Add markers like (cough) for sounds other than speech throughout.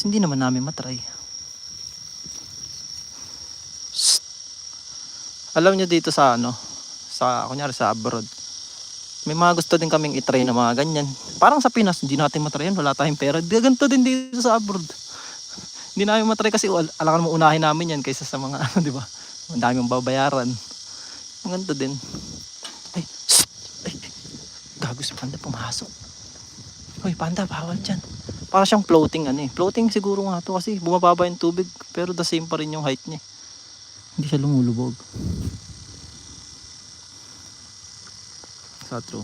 Tapos hindi naman namin matry. Shh. Alam niyo dito sa ano, sa kunyari sa abroad, may mga gusto din kaming itry na mga ganyan. Parang sa Pinas, hindi natin matry yan, wala tayong pera. Ganito din dito sa abroad. (laughs) hindi namin matry kasi al- alangan mo unahin namin yan kaysa sa mga (laughs) ano, di ba? Ang dami mong babayaran. Ganito din. Ay, shh! Ay, gago Panda pumasok. Hoy, Panda, bawal dyan. Para siyang floating ano eh. Floating siguro nga to kasi bumababa yung tubig pero the same pa rin yung height niya. Hindi siya lumulubog. Sa true.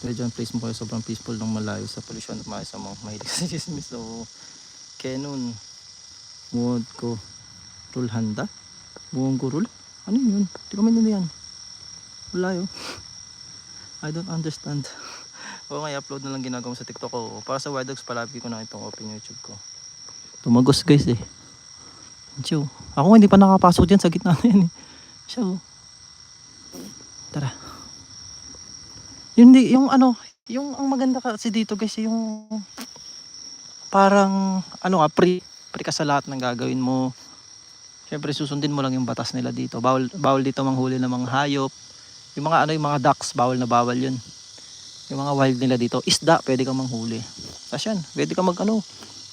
Kaya dyan place mo kayo sobrang peaceful ng malayo sa pollution at mga sa mga mahilig sa chismis. So, Canon. Muod ko. Rulhanda? Buong gurul? Ano yun? Hindi ko maintindihan. Wala yun. (laughs) I don't understand. Oo nga, i-upload na lang ginagawa sa TikTok ko. Para sa Wild Dogs, palagi ko na itong open YouTube ko. Tumagos guys eh. Chill. Ako nga, hindi pa nakapasok dyan sa gitna na yan eh. Oh. Tara. Yung, di, yung ano, yung ang maganda kasi dito guys, yung parang ano ka, pre, pre ka sa lahat ng gagawin mo. Siyempre susundin mo lang yung batas nila dito. Bawal, bawal dito manghuli ng mga hayop. Yung mga ano, yung mga ducks, bawal na bawal yun. Yung mga wild nila dito, isda, pwede kang manghuli. Tapos yan, pwede ka mag ano,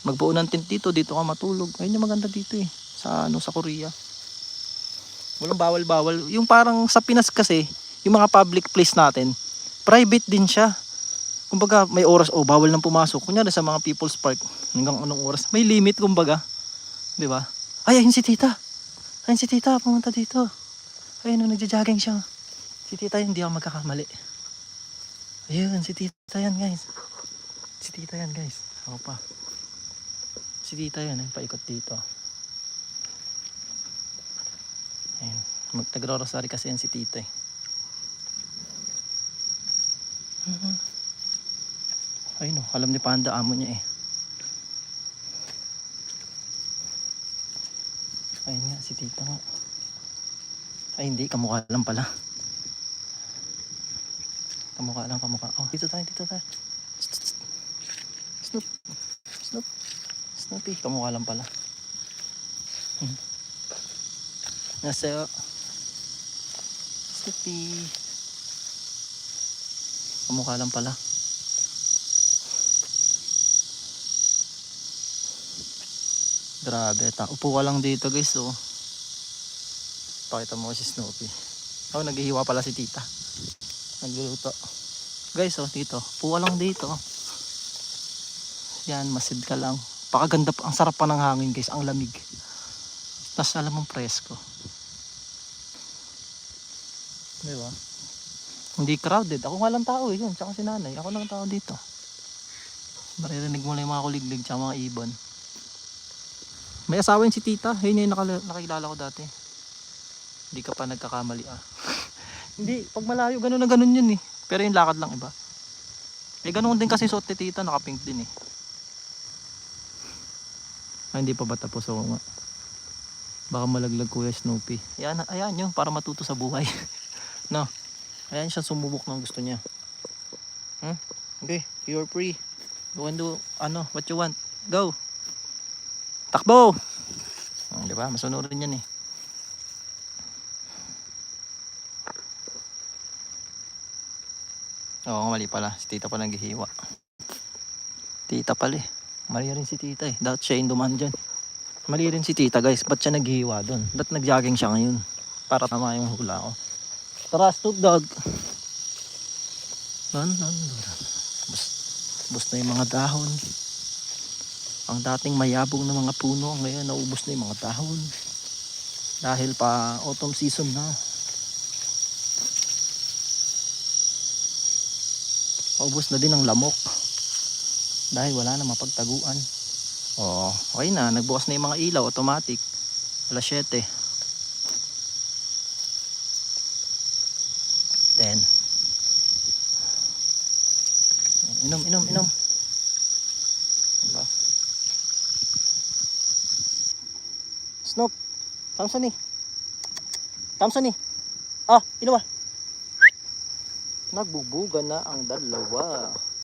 magbuo ng tent dito, dito ka matulog. Ayun yung maganda dito eh, sa ano, sa Korea. Walang bawal-bawal. Yung parang sa Pinas kasi, yung mga public place natin, private din siya. Kumbaga, may oras, oh, bawal nang pumasok. Kunyari sa mga people's park, hanggang anong oras, may limit kumbaga. Di ba? Ay, ayun si tita. Ayun si tita, pumunta dito. Ayun, nagja-jogging siya. Si tita hindi ako magkakamali. Ayun, si tita yan, guys. Si tita yan, guys. Ako pa. Si tita yan, eh, paikot dito. Ayun. Magtagro-rosary kasi yan si tita eh. (laughs) Ayun oh, alam ni Panda, amo niya eh. Ayun nga, si tita nga. Ay hindi, kamukha lang pala. Kamukha lang, kamukha. Oh, dito tayo, dito tayo. Snoop. Snoop. Snoopy, kamukha lang pala. Hmm. Nasa... Snoopy. Kamukha lang pala. Grabe, ta. Upo ka lang dito guys, oh. Pakita mo si Snoopy. Oh, naghihiwa pala si tita. Nagluluto. Guys, oh, dito. Ka lang dito. Yan, masid ka lang. Pakaganda pa. Ang sarap pa ng hangin guys. Ang lamig. Tapos alam mong presko. Di? Hindi crowded. Ako nga lang tao eh. Yun, tsaka si nanay. Ako lang tao dito. Maririnig mo lang yung mga kuliglig tsaka mga ibon. May asawa yun si tita. Yun yung nakilala ko dati. Hindi ka pa nagkakamali ah. (laughs) Hindi, pag malayo, ganun na ganun yun eh. Pero yung lakad lang iba. Eh ganun din kasi suot ni tita, nakapink din eh. Ah, hindi pa ba tapos ako nga. Baka malaglag kuya Snoopy. Ayan, ayan nyo, para matuto sa buhay. (laughs) no. Ayan siya sumubok ng gusto niya. Hmm? Okay, you're free. Go and do, ano, what you want. Go. Takbo! Hmm, di ba? Masunurin yan eh. Oo, mali pala. Si tita pa naghihiwa. Tita pala eh. Mali rin si tita eh. Dapat siya yung dumaan dyan. Mali rin si tita guys. Ba't siya naghihiwa doon? Ba't nag-jogging siya ngayon? Para tama yung hula ko. Tara, Snoop Dogg. Lan, lan, lan. Bus, bus na yung mga dahon. Ang dating mayabong na mga puno, ngayon naubos na yung mga dahon. Dahil pa autumn season na. Paubos na din ang lamok. Dahil wala na mapagtaguan. Oh, okay na. Nagbukas na yung mga ilaw, automatic. Alas 7. Then. Inom, inom, inom. Diba? Snoop. Tamsa ni. Tamsa ni. Ah, inom ah. Nagbubuga na ang dalawa.